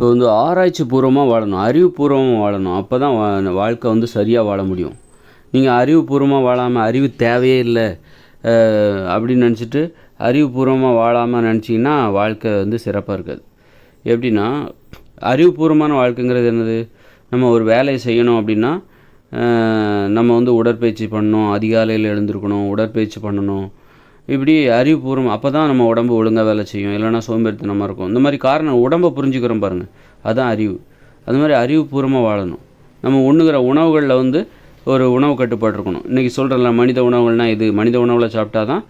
இப்போ வந்து ஆராய்ச்சி பூர்வமாக வாழணும் அறிவுபூர்வமாக வாழணும். அப்போ தான் வா வாழ்க்கை வந்து சரியாக வாழ முடியும். நீங்கள் அறிவுபூர்வமாக வாழாமல் அறிவு தேவையே இல்லை அப்படின்னு நினச்சிட்டு அறிவுபூர்வமாக வாழாமல் நினச்சிங்கன்னா வாழ்க்கை வந்து சிறப்பாக இருக்காது. எப்படின்னா அறிவுபூர்வமான வாழ்க்கைங்கிறது என்னது? நம்ம ஒரு வேலையை செய்யணும் அப்படின்னா நம்ம வந்து உடற்பயிற்சி பண்ணணும் அதிகாலையில் எழுந்திருக்கணும் உடற்பயிற்சி பண்ணணும் இப்படி அறிவுபூர்வம் அப்போ தான் நம்ம உடம்பு ஒழுங்காக வேலை செய்யும். இல்லைனா சோம்பேறித்தனமாக இருக்கும். இந்த மாதிரி காரணம் உடம்பை புரிஞ்சுக்கிறோம் பாருங்கள் அதுதான் அறிவு. அது மாதிரி அறிவுபூர்வமாக வாழணும். நம்ம உண்ணுகிற உணவுகளில் வந்து ஒரு உணவு கட்டுப்பாடு இருக்கணும். இன்றைக்கி சொல்கிறல மனித உணவுகள்னால் இது. மனித உணவில் சாப்பிட்டா தான்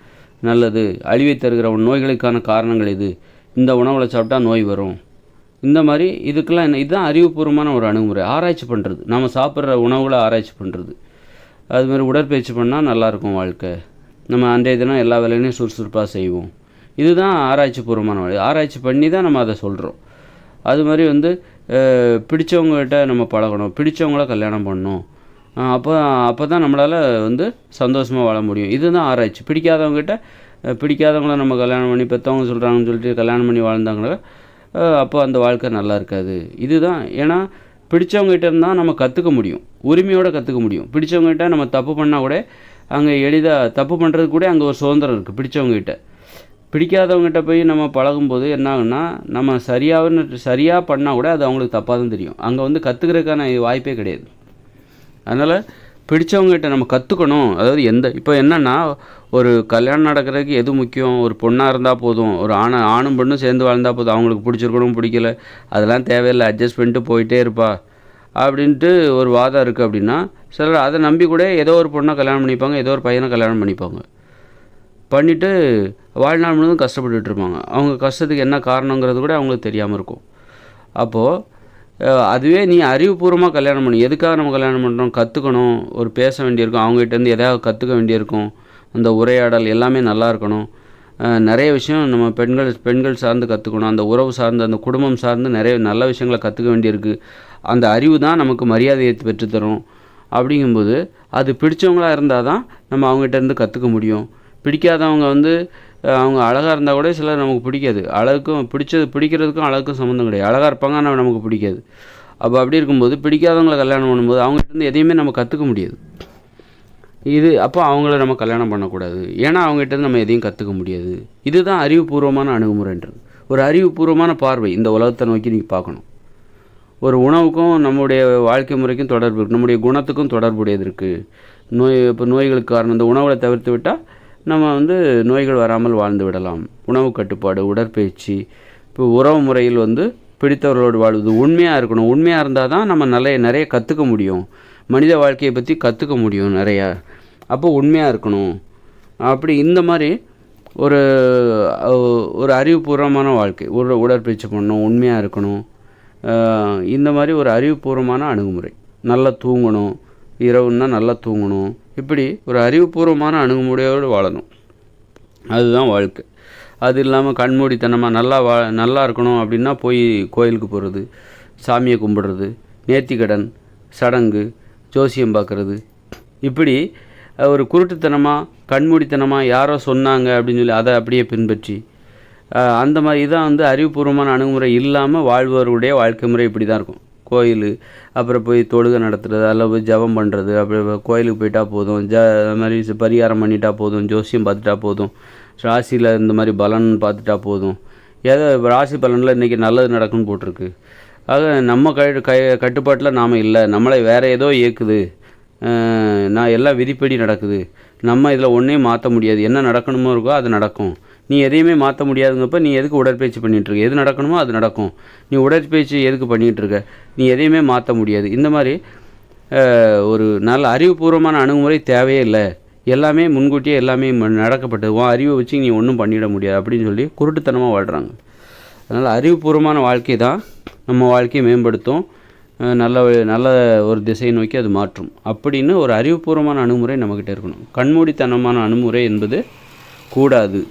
நல்லது. அழிவை தருகிற நோய்களுக்கான காரணங்கள் இது. இந்த உணவில் சாப்பிட்டா நோய் வரும். இந்த மாதிரி இதுக்கெல்லாம் என்ன இதுதான் அறிவுபூர்வமான ஒரு அணுகுமுறை. ஆராய்ச்சி பண்ணுறது நம்ம சாப்பிட்ற உணவுகளை ஆராய்ச்சி பண்ணுறது அது மாதிரி உடற்பயிற்சி பண்ணால் நல்லாயிருக்கும் வாழ்க்கை. நம்ம அன்றைய தினம் எல்லா வேலையிலையும் சுறுசுறுப்பாக செய்வோம். இதுதான் ஆராய்ச்சி பூர்வமான வழி. ஆராய்ச்சி பண்ணி தான் நம்ம அதை சொல்கிறோம் அது மாதிரி வந்து பிடிச்சவங்ககிட்ட நம்ம பழகணும். பிடிச்சவங்கள கல்யாணம் பண்ணணும். அப்போ அப்போ தான் நம்மளால் வந்து சந்தோஷமாக வாழ முடியும். இதுதான் ஆராய்ச்சி. பிடிக்காதவங்ககிட்ட பிடிக்காதவங்கள நம்ம கல்யாணம் பண்ணி பெற்றவங்க சொல்கிறாங்கன்னு சொல்லிட்டு கல்யாணம் பண்ணி வாழ்ந்தாங்கன்னா அப்போ அந்த வாழ்க்கை நல்லா இருக்காது. இதுதான். ஏன்னா பிடிச்சவங்ககிட்ட இருந்தால் நம்ம கற்றுக்க முடியும். உரிமையோடு கற்றுக்க முடியும். பிடிச்சவங்ககிட்ட நம்ம தப்பு பண்ணால் கூட அங்கே எளிதாக தப்பு பண்ணுறது கூட அங்கே ஒரு சுதந்திரம் இருக்குது பிடிச்சவங்ககிட்ட. பிடிக்காதவங்ககிட்ட போய் நம்ம பழகும்போது என்ன ஆகுன்னா நம்ம சரியாகன்னு சரியாக பண்ணால் கூட அது அவங்களுக்கு தப்பாக தான் தெரியும். அங்கே வந்து கற்றுக்கிறதுக்கான வாய்ப்பே கிடையாது. அதனால் பிடிச்சவங்ககிட்ட நம்ம கற்றுக்கணும் அதாவது எந்த இப்போ என்னென்னா ஒரு கல்யாணம் நடக்கிறதுக்கு எது முக்கியம்? ஒரு பொண்ணாக இருந்தால் போதும். ஒரு ஆணை ஆணும் பெண்ணும் சேர்ந்து வாழ்ந்தால் போதும். அவங்களுக்கு பிடிச்சிருக்கணும் பிடிக்கல. அதெல்லாம் தேவையில்லை. அட்ஜஸ்ட் பண்ணிட்டு போயிட்டே இருப்பா. அப்படின்ட்டு ஒரு வாதம் இருக்குது அப்படின்னா சிலர் அதை நம்பி கூட ஏதோ ஒரு பொண்ணை கல்யாணம் பண்ணிப்பாங்க ஏதோ ஒரு பையனை கல்யாணம் பண்ணிப்பாங்க. பண்ணிவிட்டு வாழ்நாள் முழுவதும் கஷ்டப்பட்டுட்டு இருப்பாங்க. அவங்க கஷ்டத்துக்கு என்ன காரணங்கிறது கூட அவங்களுக்கு தெரியாமல் இருக்கும். அப்போது அதுவே நீ அறிவுபூர்வமாக கல்யாணம் பண்ணி. எதுக்காக நம்ம கல்யாணம் பண்ணுறோம் கற்றுக்கணும் ஒரு பேச வேண்டியிருக்கும். அவங்ககிட்டேருந்து எதாவது கற்றுக்க வேண்டியிருக்கும். அந்த உரையாடல் எல்லாமே நல்லா இருக்கணும். நிறைய விஷயம் நம்ம பெண்கள் பெண்கள் சார்ந்து கற்றுக்கணும் அந்த உறவு சார்ந்து அந்த குடும்பம் சார்ந்து நிறைய நல்ல விஷயங்களை கற்றுக்க வேண்டியிருக்கு. அந்த அறிவு தான் நமக்கு மரியாதையை பெற்றுத்தரும். அப்படிங்கும்போது அது பிடிச்சவங்களாக இருந்தால் தான் நம்ம அவங்ககிட்டேருந்து கற்றுக்க முடியும். பிடிக்காதவங்க வந்து அவங்க அழகாக இருந்தால் கூட சிலர் நமக்கு பிடிக்காது. அழகுக்கும் பிடிச்சது பிடிக்கிறதுக்கும் அழகுக்கும் சம்மந்தம் கிடையாது. அழகாக இருப்பாங்க ஆனால் நமக்கு பிடிக்காது. அப்போ அப்படி இருக்கும்போது பிடிக்காதவங்கள கல்யாணம் பண்ணும்போது அவங்ககிட்ட இருந்து எதையுமே நம்ம கற்றுக்க முடியாது. இது அப்போ அவங்கள நம்ம கல்யாணம் பண்ணக்கூடாது. ஏன்னா அவங்ககிட்ட நம்ம எதையும் கற்றுக்க முடியாது. இதுதான் அறிவுபூர்வமான அணுகுமுறைன்றது. ஒரு அறிவுபூர்வமான பார்வை இந்த உலகத்தை நோக்கி நீங்கள் பார்க்கணும். ஒரு உணவுக்கும் நம்முடைய வாழ்க்கை முறைக்கும் தொடர்பு இருக்குது நம்முடைய குணத்துக்கும் தொடர்புடையது இருக்குது நோய் இப்போ நோய்களுக்கு காரணம் இந்த உணவுகளை தவிர்த்து விட்டால் நம்ம வந்து நோய்கள் வராமல் வாழ்ந்து விடலாம். உணவு கட்டுப்பாடு உடற்பயிற்சி இப்போ உறவு முறையில் வந்து பிடித்தவர்களோடு வாழ்வது உண்மையாக இருக்கணும். உண்மையாக இருந்தால் தான் நம்ம நிறைய நிறைய கற்றுக்க முடியும். மனித வாழ்க்கையை பற்றி கற்றுக்க முடியும் நிறையா. அப்போ உண்மையாக இருக்கணும். அப்படி இந்த மாதிரி ஒரு ஒரு அறிவுபூர்வமான வாழ்க்கை. ஒரு உடற்பயிற்சி பண்ணணும் உண்மையாக இருக்கணும். இந்த மாதிரி ஒரு அறிவுபூர்வமான அணுகுமுறை. நல்லா தூங்கணும் இரவுன்னா நல்லா தூங்கணும். இப்படி ஒரு அறிவுபூர்வமான அணுகுமுறையோடு வாழணும். அதுதான் வாழ்க்கை. அது இல்லாமல் கண்மூடித்தனமாக நல்லா வா நல்லா இருக்கணும் அப்படின்னா போய் கோயிலுக்கு போகிறது சாமியை கும்பிடுறது நேர்த்திக்கடன் சடங்கு ஜோசியம் பார்க்குறது. இப்படி ஒரு குருட்டுத்தனமாக கண்மூடித்தனமாக யாரோ சொன்னாங்க அப்படின்னு சொல்லி அதை அப்படியே பின்பற்றி அந்த மாதிரி இதான் வந்து அறிவுபூர்வமான அணுகுமுறை இல்லாமல் வாழ்வோருடைய வாழ்க்கை முறை இப்படி தான் இருக்கும். கோயில் அப்புறம் போய் தொழுகை நடத்துறது அதில் போய் ஜெபம் பண்ணுறது அப்புறம் கோயிலுக்கு போயிட்டா போதும் ஜ மாதிரி பரிகாரம் பண்ணிட்டா போதும் ஜோசியம் பார்த்துட்டா போதும் ராசியில் இந்த மாதிரி பலன் பார்த்துட்டா போதும். ஏதோ ராசி பலனில் இன்றைக்கி நல்லது நடக்குன்னு போட்டிருக்கு. ஆக நம்ம கை கை கட்டுப்பாட்டில் நாம் இல்லை. நம்மளை வேறு ஏதோ இயக்குது. நான் எல்லாம் விதிப்படி நடக்குது. நம்ம இதில் ஒன்றையும் மாற்ற முடியாது. என்ன நடக்கணுமோ இருக்கோ அது நடக்கும். நீ எதையுமே மாற்ற முடியாதுங்கப்ப நீ எதுக்கு உடற்பயிற்சி பண்ணிகிட்ருக்க இருக்க? எது நடக்கணுமோ அது நடக்கும். நீ உடற்பயிற்சி எதுக்கு பண்ணிகிட்ருக்க இருக்க? நீ எதையுமே மாற்ற முடியாது. இந்த மாதிரி ஒரு நல்ல அறிவுபூர்வமான அணுகுமுறை தேவையே இல்லை. எல்லாமே முன்கூட்டியே எல்லாமே ம- நடக்கப்பட்டது உன் அறிவை வச்சு நீ ஒன்றும் பண்ணிட முடியாது அப்படின்னு சொல்லி குருட்டுத்தனமாக வாழ்கிறாங்க அதனால் அறிவுபூர்வமான வாழ்க்கை தான் நம்ம வாழ்க்கையை மேம்படுத்தும். நல்ல நல்ல ஒரு திசையை நோக்கி அது மாற்றும். அப்படின்னு ஒரு அறிவுபூர்வமான அணுகுமுறை நம்மக்கிட்ட இருக்கணும். கண்மூடித்தனமான அணுகுமுறை என்பது கூடாது.